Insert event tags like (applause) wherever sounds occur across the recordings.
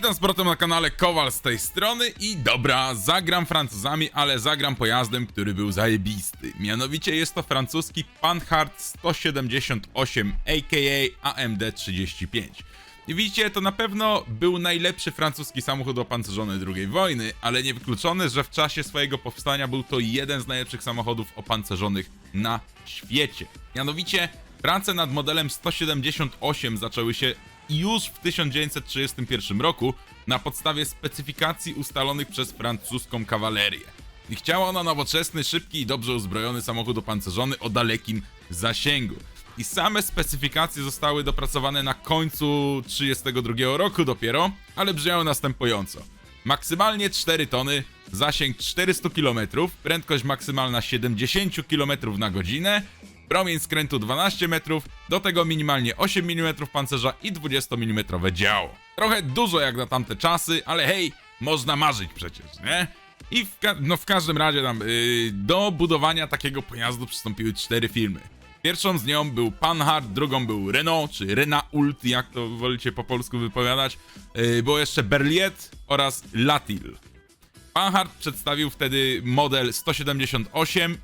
Witam z powrotem na kanale Kowal z tej strony i dobra, zagram Francuzami, ale zagram pojazdem, który był zajebisty. Mianowicie jest to francuski Panhard 178 aka AMD 35. I widzicie, to na pewno był najlepszy francuski samochód opancerzony II wojny, ale niewykluczone, że w czasie swojego powstania był to jeden z najlepszych samochodów opancerzonych na świecie. Mianowicie prace nad modelem 178 zaczęły się już w 1931 roku na podstawie specyfikacji ustalonych przez francuską kawalerię. I chciała ona nowoczesny, szybki i dobrze uzbrojony samochód opancerzony o dalekim zasięgu. I same specyfikacje zostały dopracowane na końcu 1932 roku dopiero, ale brzmiały następująco. Maksymalnie 4 tony, zasięg 400 km, prędkość maksymalna 70 km na godzinę, promień skrętu 12 metrów, do tego minimalnie 8 mm pancerza i 20 mm działo. Trochę dużo jak na tamte czasy, ale hej, można marzyć przecież, nie? I w, no w każdym razie tam yy, do budowania takiego pojazdu przystąpiły cztery firmy. Pierwszą z nią był Panhard, drugą był Renault, czy Renault, jak to wolicie po polsku wypowiadać. Yy, było jeszcze Berliet oraz Latil. Panhard przedstawił wtedy model 178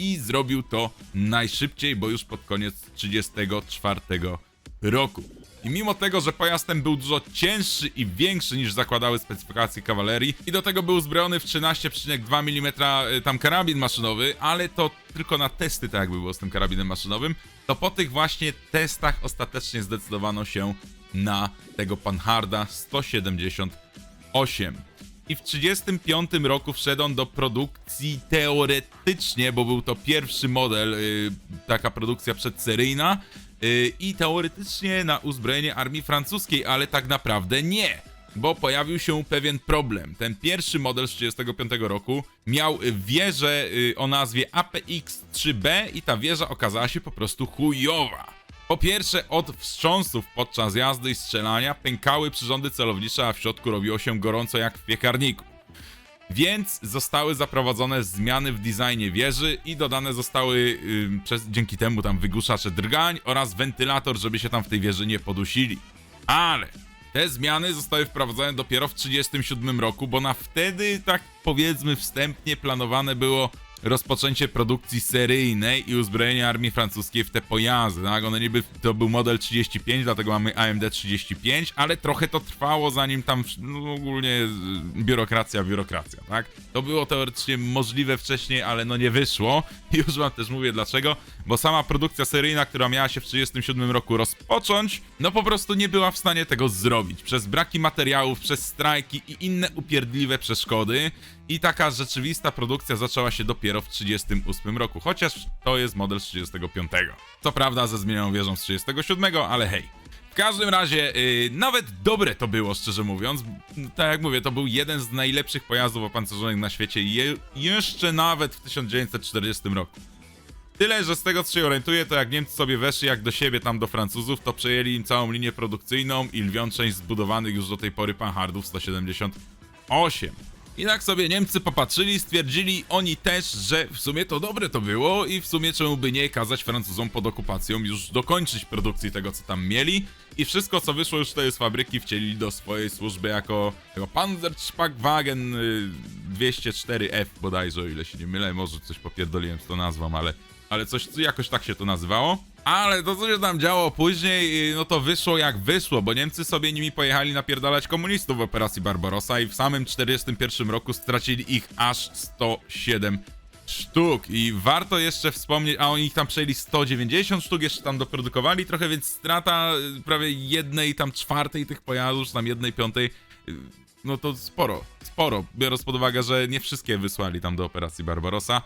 i zrobił to najszybciej, bo już pod koniec 1934 roku. I mimo tego, że pojazd ten był dużo cięższy i większy niż zakładały specyfikacje kawalerii i do tego był uzbrojony w 13,2 mm y, tam karabin maszynowy, ale to tylko na testy tak jakby było z tym karabinem maszynowym, to po tych właśnie testach ostatecznie zdecydowano się na tego Panharda 178. I w 1935 roku wszedł on do produkcji teoretycznie, bo był to pierwszy model, y, taka produkcja przedseryjna y, i teoretycznie na uzbrojenie armii francuskiej, ale tak naprawdę nie. Bo pojawił się pewien problem. Ten pierwszy model z 1935 roku miał wieżę y, o nazwie APX-3B i ta wieża okazała się po prostu chujowa. Po pierwsze, od wstrząsów podczas jazdy i strzelania pękały przyrządy celownicze, a w środku robiło się gorąco jak w piekarniku. Więc zostały zaprowadzone zmiany w designie wieży i dodane zostały y, przez, dzięki temu tam wygłuszacze drgań oraz wentylator, żeby się tam w tej wieży nie podusili. Ale te zmiany zostały wprowadzone dopiero w 1937 roku, bo na wtedy, tak powiedzmy wstępnie, planowane było rozpoczęcie produkcji seryjnej i uzbrojenia armii francuskiej w te pojazdy. Tak? One niby to był model 35, dlatego mamy AMD 35, ale trochę to trwało zanim tam no, ogólnie y, biurokracja, biurokracja, tak? To było teoretycznie możliwe wcześniej, ale no nie wyszło. (laughs) Już wam też mówię dlaczego, bo sama produkcja seryjna, która miała się w 37 roku rozpocząć, no po prostu nie była w stanie tego zrobić. Przez braki materiałów, przez strajki i inne upierdliwe przeszkody. I taka rzeczywista produkcja zaczęła się dopiero w 38 roku, chociaż to jest model z 35. Co prawda ze zmienioną wieżą z 37, ale hej. W każdym razie, yy, nawet dobre to było, szczerze mówiąc. Tak jak mówię, to był jeden z najlepszych pojazdów opancerzonych na świecie, je, jeszcze nawet w 1940 roku. Tyle, że z tego co się orientuję, to jak Niemcy sobie weszli jak do siebie tam do Francuzów, to przejęli im całą linię produkcyjną i lwią część zbudowanych już do tej pory Panhardów 178. I tak sobie Niemcy popatrzyli, stwierdzili oni też, że w sumie to dobre to było i w sumie czemu by nie kazać Francuzom pod okupacją już dokończyć produkcji tego, co tam mieli i wszystko, co wyszło już tutaj z fabryki wcielili do swojej służby jako, jako Panzerschwagwagen y, 204F bodajże, o ile się nie mylę, może coś popierdoliłem z tą nazwą, ale, ale coś, jakoś tak się to nazywało. Ale to, co się tam działo później, y, no to wyszło jak wyszło, bo Niemcy sobie nimi pojechali napierdalać komunistów w operacji Barbarossa i w samym 41 roku stracili ich aż 107 sztuk. I warto jeszcze wspomnieć, a oni ich tam przejęli 190 sztuk, jeszcze tam doprodukowali trochę, więc strata y, prawie jednej tam czwartej tych pojazdów, czy tam jednej piątej, y, no to sporo, sporo, biorąc pod uwagę, że nie wszystkie wysłali tam do operacji Barbarossa,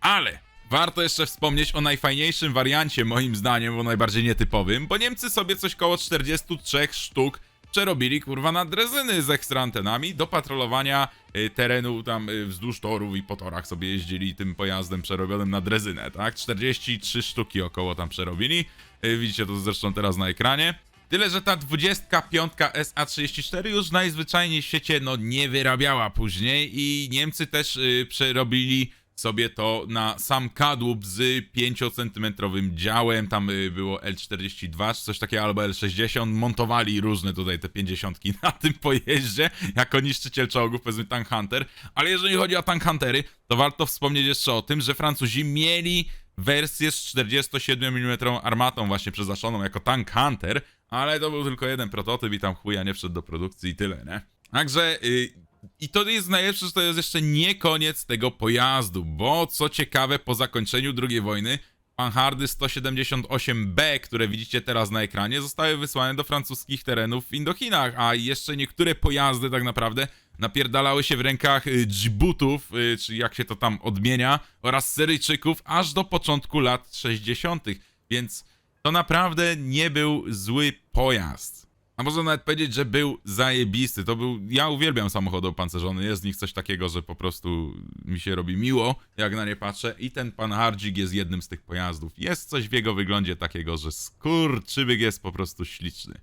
ale Warto jeszcze wspomnieć o najfajniejszym wariancie, moim zdaniem, bo najbardziej nietypowym, bo Niemcy sobie coś koło 43 sztuk przerobili, kurwa, na drezyny z ekstra antenami do patrolowania y, terenu tam y, wzdłuż torów i po torach sobie jeździli tym pojazdem przerobionym na drezynę, tak? 43 sztuki około tam przerobili. Y, widzicie to zresztą teraz na ekranie. Tyle, że ta 25 SA34 już najzwyczajniej w świecie no nie wyrabiała później i Niemcy też y, przerobili sobie to na sam kadłub z 5-centymetrowym działem, tam y, było L42 czy coś takiego, albo L60, montowali różne tutaj te 50 (laughs) na tym pojeździe, jako niszczyciel czołgów, powiedzmy Tank Hunter, ale jeżeli chodzi o Tank Huntery, to warto wspomnieć jeszcze o tym, że Francuzi mieli wersję z 47 mm armatą właśnie przeznaczoną jako Tank Hunter, ale to był tylko jeden prototyp i tam chuja nie wszedł do produkcji i tyle, nie? Także y, i to jest najlepsze, że to jest jeszcze nie koniec tego pojazdu, bo co ciekawe, po zakończeniu II wojny Panhardy 178B, które widzicie teraz na ekranie, zostały wysłane do francuskich terenów w Indochinach, a jeszcze niektóre pojazdy tak naprawdę napierdalały się w rękach y, dżibutów, y, czy jak się to tam odmienia, oraz Syryjczyków aż do początku lat 60., więc to naprawdę nie był zły pojazd. A można nawet powiedzieć, że był zajebisty. To był. Ja uwielbiam samochody opancerzone. Jest z nich coś takiego, że po prostu mi się robi miło, jak na nie patrzę. I ten pan Hardzik jest jednym z tych pojazdów. Jest coś w jego wyglądzie takiego, że skurczybyk jest po prostu śliczny.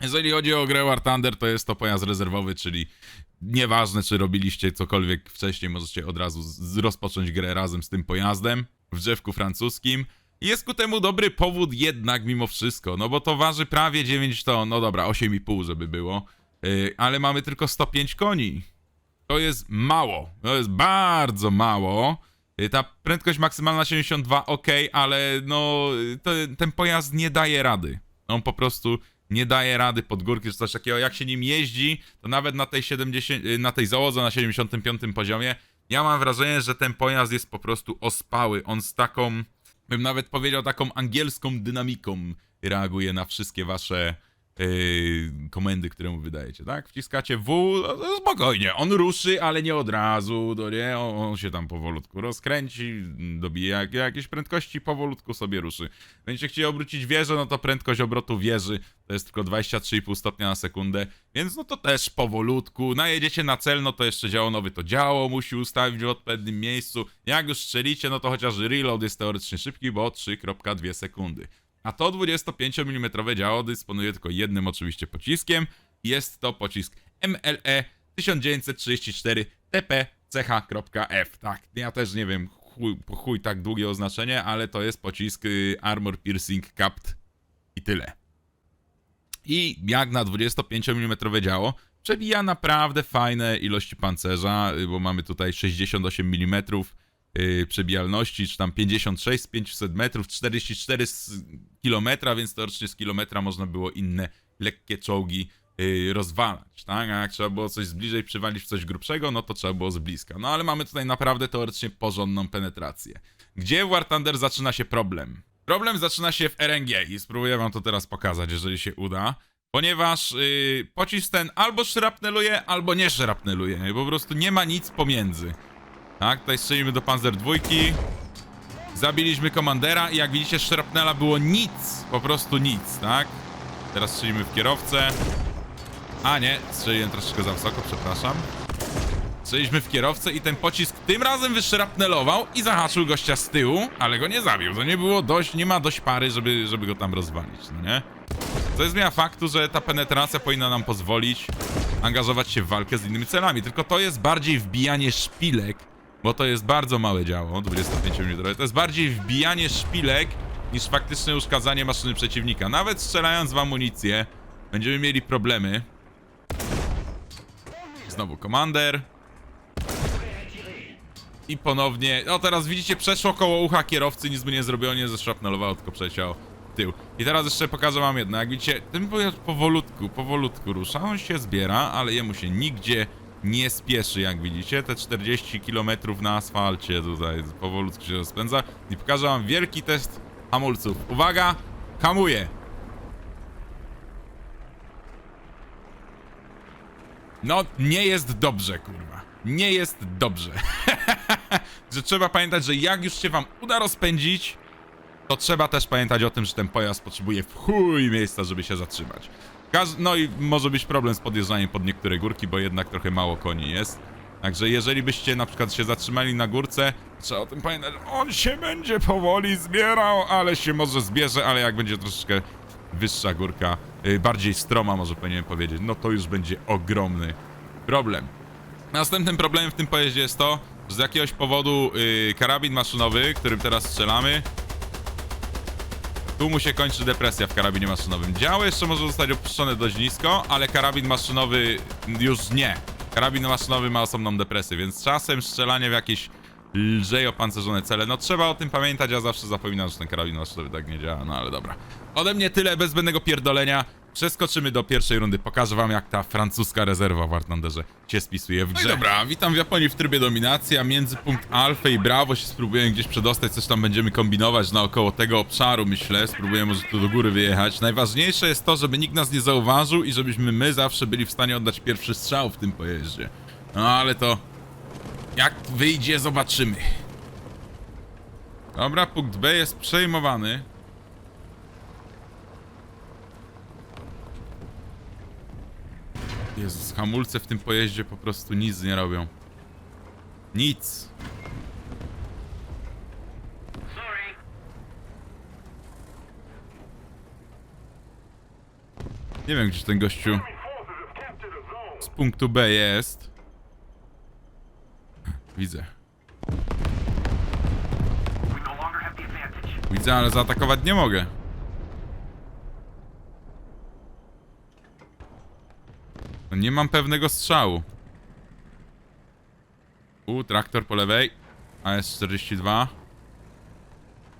Jeżeli chodzi o grę War Thunder, to jest to pojazd rezerwowy, czyli nieważne, czy robiliście cokolwiek wcześniej, możecie od razu rozpocząć grę razem z tym pojazdem w drzewku francuskim. Jest ku temu dobry powód jednak mimo wszystko, no bo to waży prawie 9 ton, no dobra, 8,5 żeby było, yy, ale mamy tylko 105 koni. To jest mało, to jest bardzo mało. Yy, Ta prędkość maksymalna 72 ok, ale no yy, to, ten pojazd nie daje rady. On po prostu nie daje rady pod górki czy coś takiego. Jak się nim jeździ, to nawet na tej 70, yy, na tej załodze na 75 poziomie, ja mam wrażenie, że ten pojazd jest po prostu ospały. On z taką bym nawet powiedział taką angielską dynamiką. Reaguje na wszystkie wasze komendy, które mu wydajecie, tak? Wciskacie W, no, to spokojnie, on ruszy, ale nie od razu, to nie, on, on się tam powolutku rozkręci, dobije jak, jakieś prędkości, powolutku sobie ruszy. Będziecie chcieli obrócić wieżę, no to prędkość obrotu wieży to jest tylko 23,5 stopnia na sekundę, więc no to też powolutku. Najedziecie na cel, no to jeszcze działo nowy to działo musi ustawić w odpowiednim miejscu. Jak już strzelicie, no to chociaż reload jest teoretycznie szybki, bo 3,2 sekundy. A to 25 mm działo dysponuje tylko jednym oczywiście pociskiem. Jest to pocisk MLE 1934 TPCH.F. Tak, ja też nie wiem, chuj, chuj tak długie oznaczenie, ale to jest pocisk y, Armor Piercing Capped i tyle. I jak na 25 mm działo, przebija naprawdę fajne ilości pancerza, y, bo mamy tutaj 68 mm y, przebijalności, czy tam 56 z 500 metrów, 44 z kilometra, więc teoretycznie z kilometra można było inne lekkie czołgi y, rozwalać, tak? A jak trzeba było coś z bliżej przywalić w coś grubszego, no to trzeba było z bliska. No ale mamy tutaj naprawdę teoretycznie porządną penetrację. Gdzie w War Thunder zaczyna się problem? Problem zaczyna się w RNG i spróbuję wam to teraz pokazać, jeżeli się uda. Ponieważ yy, pocisk ten albo szrapneluje, albo nie szrapneluje. Po prostu nie ma nic pomiędzy. Tak, tutaj strzelimy do Panzer dwójki. Zabiliśmy komandera i jak widzicie szrapnela było nic, po prostu nic, tak? Teraz strzelimy w kierowcę. A nie, strzeliłem troszeczkę za wysoko, przepraszam. Strzeliśmy w kierowcę i ten pocisk tym razem wyszrapnelował i zahaczył gościa z tyłu, ale go nie zabił. To nie było dość, nie ma dość pary, żeby, żeby go tam rozwalić, no nie? Co jest zmiana faktu, że ta penetracja powinna nam pozwolić angażować się w walkę z innymi celami. Tylko to jest bardziej wbijanie szpilek, bo to jest bardzo małe działo, 25 mm. To jest bardziej wbijanie szpilek niż faktyczne uszkadzanie maszyny przeciwnika. Nawet strzelając w amunicję, będziemy mieli problemy. Znowu komander. I ponownie, no teraz widzicie, przeszło koło ucha kierowcy, nic by nie zrobiło, nie zeszrapnelowało, tylko przeciął tył. I teraz jeszcze pokażę wam jedno, jak widzicie, ten powolutku, powolutku rusza, on się zbiera, ale jemu się nigdzie nie spieszy, jak widzicie, te 40 km na asfalcie tutaj powolutku się rozpędza i pokażę wam wielki test hamulców. Uwaga, hamuje. No, nie jest dobrze, kurwa. Nie jest dobrze. (laughs) że trzeba pamiętać, że jak już się wam uda rozpędzić, to trzeba też pamiętać o tym, że ten pojazd potrzebuje w chuj miejsca, żeby się zatrzymać. No i może być problem z podjeżdżaniem pod niektóre górki, bo jednak trochę mało koni jest. Także jeżeli byście na przykład się zatrzymali na górce, trzeba o tym pamiętać, on się będzie powoli zbierał, ale się może zbierze, ale jak będzie troszeczkę wyższa górka, y, bardziej stroma może powinienem powiedzieć, no to już będzie ogromny problem. Następnym problemem w tym pojeździe jest to, że z jakiegoś powodu y, karabin maszynowy, którym teraz strzelamy, tu mu się kończy depresja w karabinie maszynowym. Działo jeszcze może zostać opuszczone dość nisko, ale karabin maszynowy już nie. Karabin maszynowy ma osobną depresję, więc czasem strzelanie w jakieś lżej opancerzone cele. No trzeba o tym pamiętać, ja zawsze zapominam, że ten karabin maszynowy tak nie działa, no ale dobra. Ode mnie tyle, bez zbędnego pierdolenia. Przeskoczymy do pierwszej rundy. Pokażę wam, jak ta francuska rezerwa w Artanderze się spisuje w grze. No i dobra, witam w Japonii w trybie dominacji, a między punkt Alfa i Bravo się spróbuję gdzieś przedostać, coś tam będziemy kombinować naokoło tego obszaru, myślę. Spróbuję może tu do góry wyjechać. Najważniejsze jest to, żeby nikt nas nie zauważył i żebyśmy my zawsze byli w stanie oddać pierwszy strzał w tym pojeździe. No ale to... Jak wyjdzie, zobaczymy. Dobra, punkt B jest przejmowany. Jezus, hamulce w tym pojeździe po prostu nic nie robią. Nic. Nie wiem, gdzie ten gościu z punktu B jest. Widzę. No. Widzę, ale zaatakować nie mogę. Nie mam pewnego strzału. U, traktor po lewej. AS-42.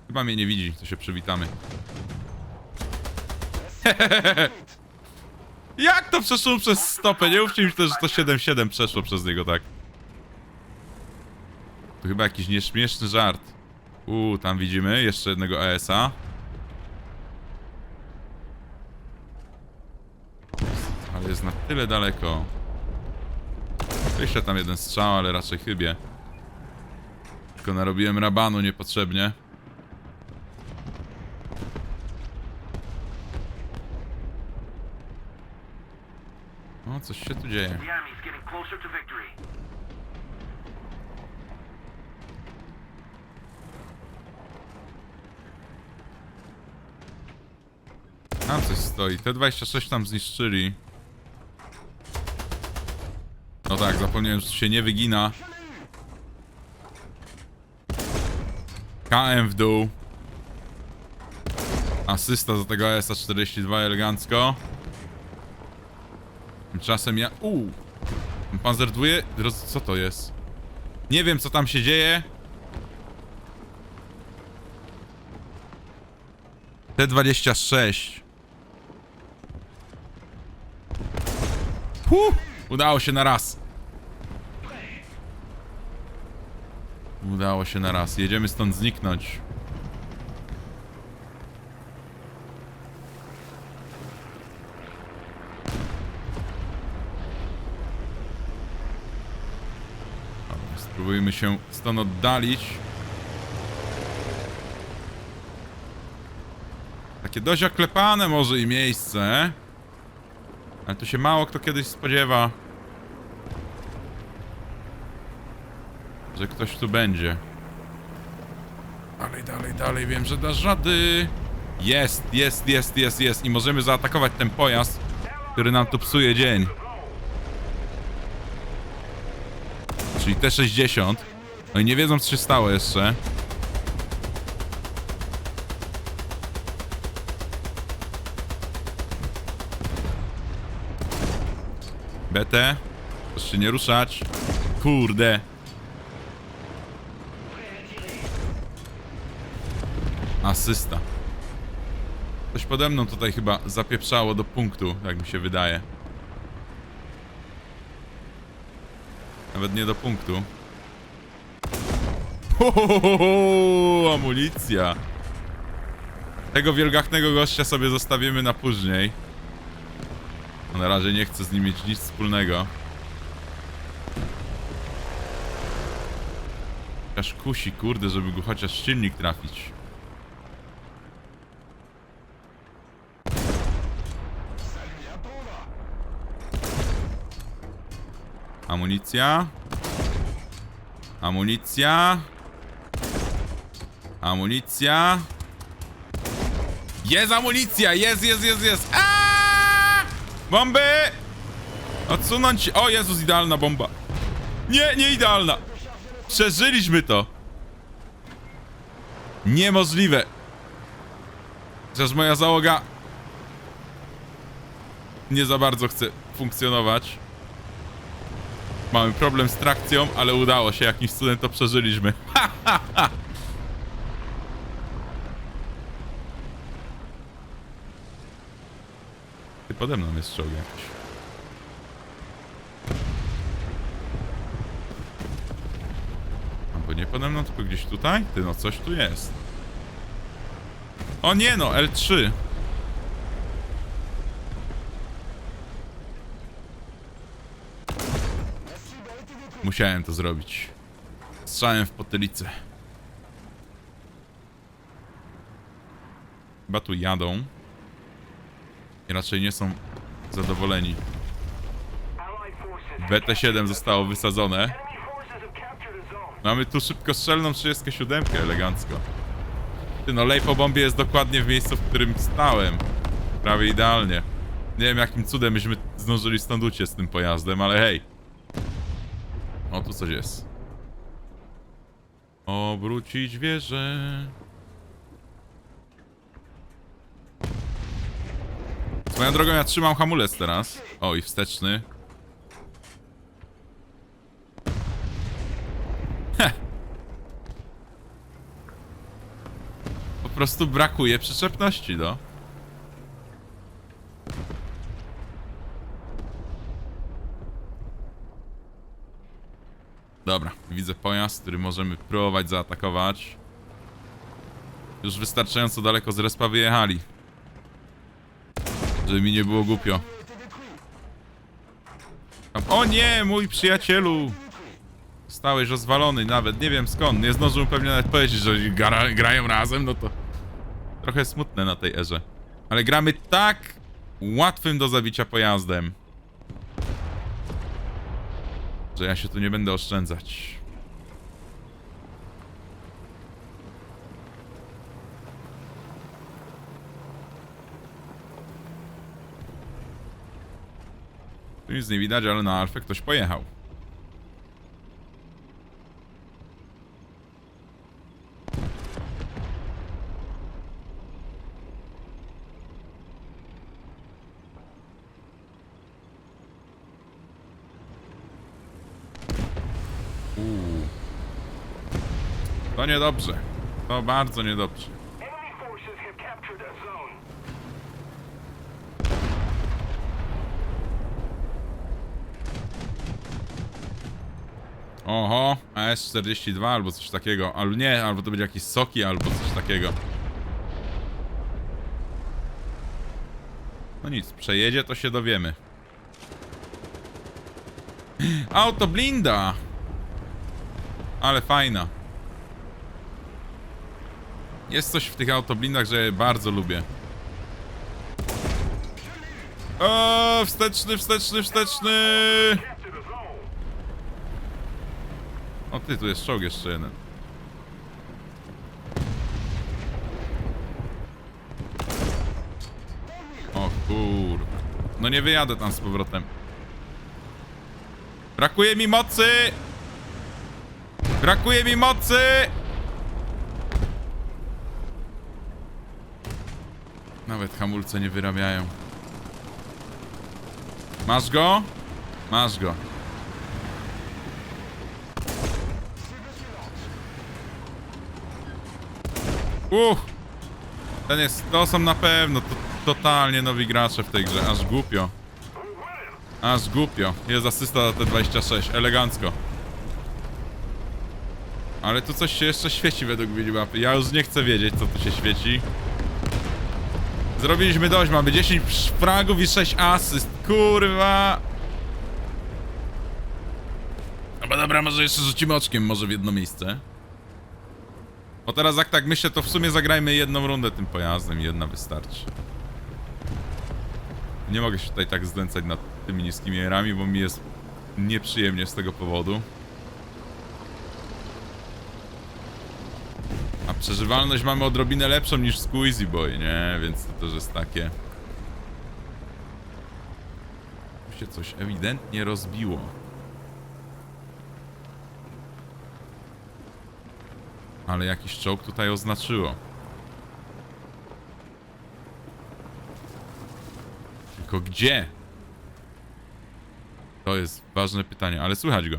Chyba mnie nie widzi, to się przywitamy. (laughs) Jak to przeszło przez stopę? Nie mówcie mi że to 7-7 przeszło przez niego, tak. To chyba jakiś nieśmieszny żart. U, tam widzimy jeszcze jednego AS-a. Ale jest na tyle daleko. Wyślę tam jeden strzał, ale raczej chybie. Tylko narobiłem rabanu niepotrzebnie. O, coś się tu dzieje. Tam coś stoi. T26 tam zniszczyli. No tak, zapomniałem, że się nie wygina. KM w dół. Asysta za tego AS-42 elegancko. Tymczasem ja... Uuu! Panzer 2... Roz- Co to jest? Nie wiem, co tam się dzieje. T26. Huh! Udało się na raz. Udało się na raz. Jedziemy stąd zniknąć. Spróbujmy się stąd oddalić. Takie dość oklepane może i miejsce. Ale tu się mało kto kiedyś spodziewa, że ktoś tu będzie. Dalej, dalej, dalej, wiem, że dasz rady. Jest, jest, jest, jest, jest. I możemy zaatakować ten pojazd, który nam tu psuje dzień. Czyli T-60. No i nie wiedzą, co się stało jeszcze. BT. Proszę się nie ruszać. Kurde. Asysta. Coś pode mną tutaj chyba zapieprzało do punktu, jak mi się wydaje. Nawet nie do punktu. Hohohoho, amunicja. Tego wielgachnego gościa sobie zostawimy na później. Na razie nie chcę z nim mieć nic wspólnego. Aż kusi, kurde, żeby go chociaż silnik trafić. Amunicja. Amunicja. Amunicja. Jest amunicja! Jest, jest, jest, jest! Aaaa! Bomby! Odsunąć! O Jezus, idealna bomba! Nie, nie idealna! Przeżyliśmy to! Niemożliwe! Chociaż moja załoga nie za bardzo chce funkcjonować. Mamy problem z trakcją, ale udało się. Jakimś cudem to przeżyliśmy. (laughs) Ty pode mną jest czołg jakiś. Albo nie pode mną, tylko gdzieś tutaj? Ty, no coś tu jest. O nie no, L3. Musiałem to zrobić. Strzałem w potylicę. Chyba tu jadą. Raczej nie są zadowoleni. Allied forces. BT-7 zostało wysadzone. Mamy tu szybkostrzelną 37 elegancko. Ty no, lej po bombie jest dokładnie w miejscu, w którym stałem. Prawie idealnie. Nie wiem jakim cudem myśmy zdążyli stąd uciec z tym pojazdem, ale hej. O, tu coś jest. Obrócić wieżę. Swoją drogą ja trzymam hamulec teraz. O, i wsteczny. Po prostu brakuje przyczepności, no. Dobra, widzę pojazd, który możemy próbować zaatakować. Już wystarczająco daleko z respa wyjechali. Żeby mi nie było głupio. O nie, mój przyjacielu! Stałeś rozwalony nawet, nie wiem skąd. Nie zdążył pewnie nawet powiedzieć, że gra, grają razem, no to trochę smutne na tej erze. Ale gramy tak łatwym do zabicia pojazdem, że ja się tu nie będę oszczędzać. Tu nic nie widać, ale na Alfę ktoś pojechał. Uuu. To niedobrze. To bardzo niedobrze. Oho, AS-42 albo coś takiego. Albo nie, albo to będzie jakieś soki, albo coś takiego. No nic, przejedzie, to się dowiemy. (gasps) Auto blinda! Ale fajna. Jest coś w tych autoblindach, że bardzo lubię. O, wsteczny, wsteczny, wsteczny! O ty, tu jest czołg jeszcze jeden. O kur... No nie wyjadę tam z powrotem. Brakuje mi mocy! Brakuje mi mocy! Nawet hamulce nie wyrabiają. Masz go? Masz go. Uch! Ten jest, to są na pewno to, totalnie nowi gracze w tej grze, aż głupio. Aż głupio. Jest asysta za te 26, elegancko. Ale tu coś się jeszcze świeci według minimapy. Ja już nie chcę wiedzieć, co tu się świeci. Zrobiliśmy dość, mamy 10 fragów i 6 asyst. Kurwa! Dobra, dobra, może jeszcze rzucimy oczkiem może w jedno miejsce. Bo teraz jak tak myślę, to w sumie zagrajmy jedną rundę tym pojazdem jedna wystarczy. Nie mogę się tutaj tak zdęcać nad tymi niskimi erami, bo mi jest nieprzyjemnie z tego powodu. A przeżywalność mamy odrobinę lepszą niż Squeezy Boy, nie? Więc to też jest takie... Tu się coś ewidentnie rozbiło. Ale jakiś czołg tutaj oznaczyło. Tylko gdzie? To jest ważne pytanie, ale słychać go.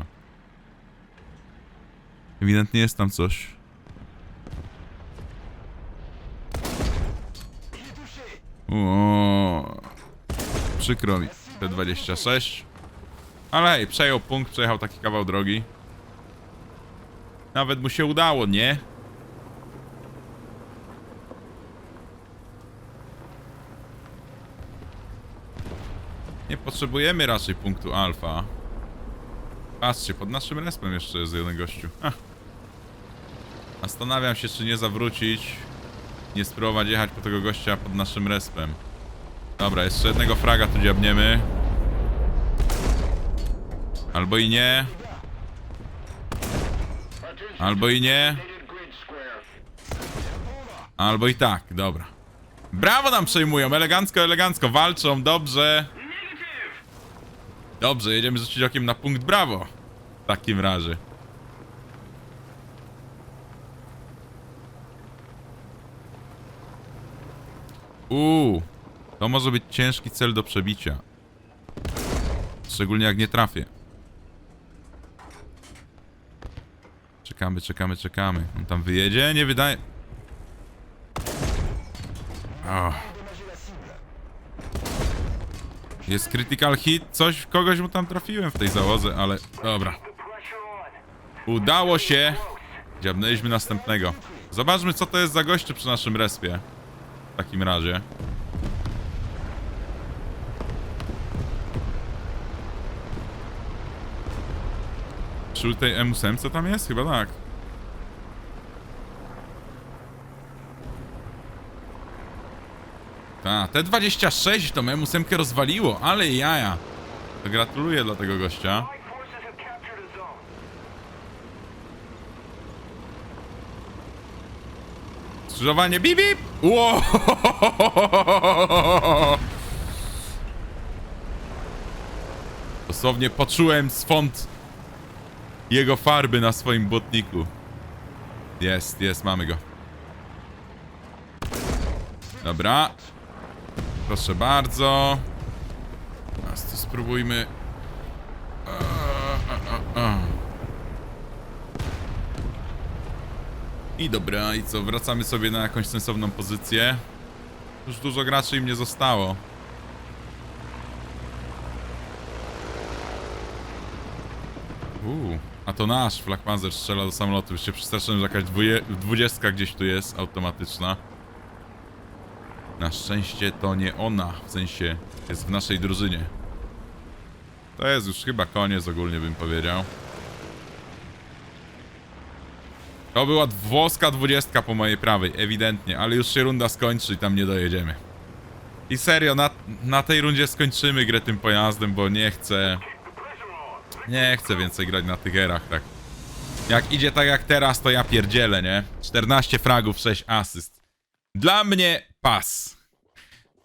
Ewidentnie jest tam coś. O, przykro mi. T26. Ale hej, przejął punkt, przejechał taki kawał drogi. Nawet mu się udało, nie? Nie potrzebujemy raczej punktu alfa. Patrzcie, pod naszym respem jeszcze jest jeden gościu. Ach. Zastanawiam się, czy nie zawrócić. Nie spróbować jechać po tego gościa pod naszym respem. Dobra, jeszcze jednego fraga tu dziabniemy. Albo i nie. Albo i nie. Albo i tak, dobra. Brawo nam przejmują, elegancko, elegancko, walczą, dobrze. Dobrze, jedziemy rzucić okiem na punkt brawo. W takim razie. Uuu, to może być ciężki cel do przebicia. Szczególnie jak nie trafię. Czekamy, czekamy, czekamy. On tam wyjedzie? Nie wydaje... Oh. Jest critical hit, coś, kogoś mu tam trafiłem w tej załodze, ale dobra. Udało się. Dziabnęliśmy następnego. Zobaczmy, co to jest za gościu przy naszym respie. W takim razie. Przy tej M8 co tam jest? Chyba tak. Ta, T26 tą M8 rozwaliło, ale jaja. To gratuluję dla tego gościa. Skrzyżowanie, bip, bip! Ło! Dosłownie poczułem swąd jego farby na swoim błotniku. Jest, jest, mamy go. Dobra. Proszę bardzo. Teraz spróbujmy. I dobra, i co? Wracamy sobie na jakąś sensowną pozycję. Już dużo graczy im nie zostało. Uuu, a to nasz Flakpanzer strzela do samolotu. Już się przestraszyłem, że jakaś dwuje, dwudziestka gdzieś tu jest, automatyczna. Na szczęście to nie ona, w sensie jest w naszej drużynie. To jest już chyba koniec ogólnie bym powiedział. To była włoska dwudziestka po mojej prawej, ewidentnie, ale już się runda skończy i tam nie dojedziemy. I serio, na, na tej rundzie skończymy grę tym pojazdem, bo nie chcę... Nie chcę więcej grać na tych erach, tak. Jak idzie tak jak teraz, to ja pierdzielę, nie? 14 fragów, 6 asyst. Dla mnie pas.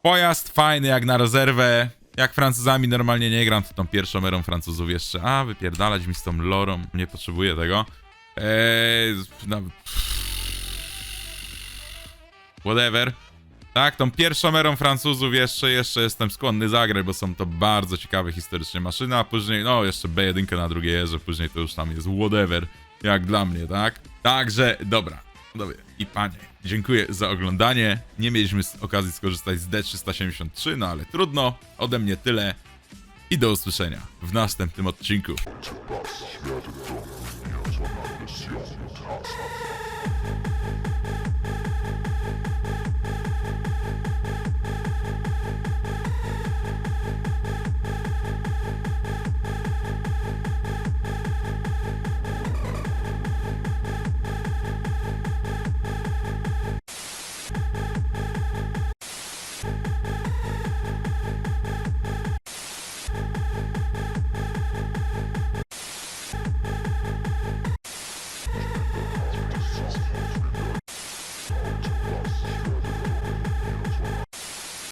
Pojazd fajny jak na rezerwę. Jak Francuzami normalnie nie gram, to tą pierwszą erą Francuzów jeszcze. A, wypierdalać mi z tą lorą. Nie potrzebuję tego. Eee, no, whatever. Tak, tą pierwszą erą Francuzów jeszcze, jeszcze jestem skłonny zagrać, bo są to bardzo ciekawe historycznie maszyny, a później, no jeszcze B1 na drugie jeżdżę, później to już tam jest whatever, jak dla mnie, tak? Także, dobra, dobra. I panie, dziękuję za oglądanie. Nie mieliśmy okazji skorzystać z D373, no ale trudno. Ode mnie tyle i do usłyszenia w następnym odcinku. Pas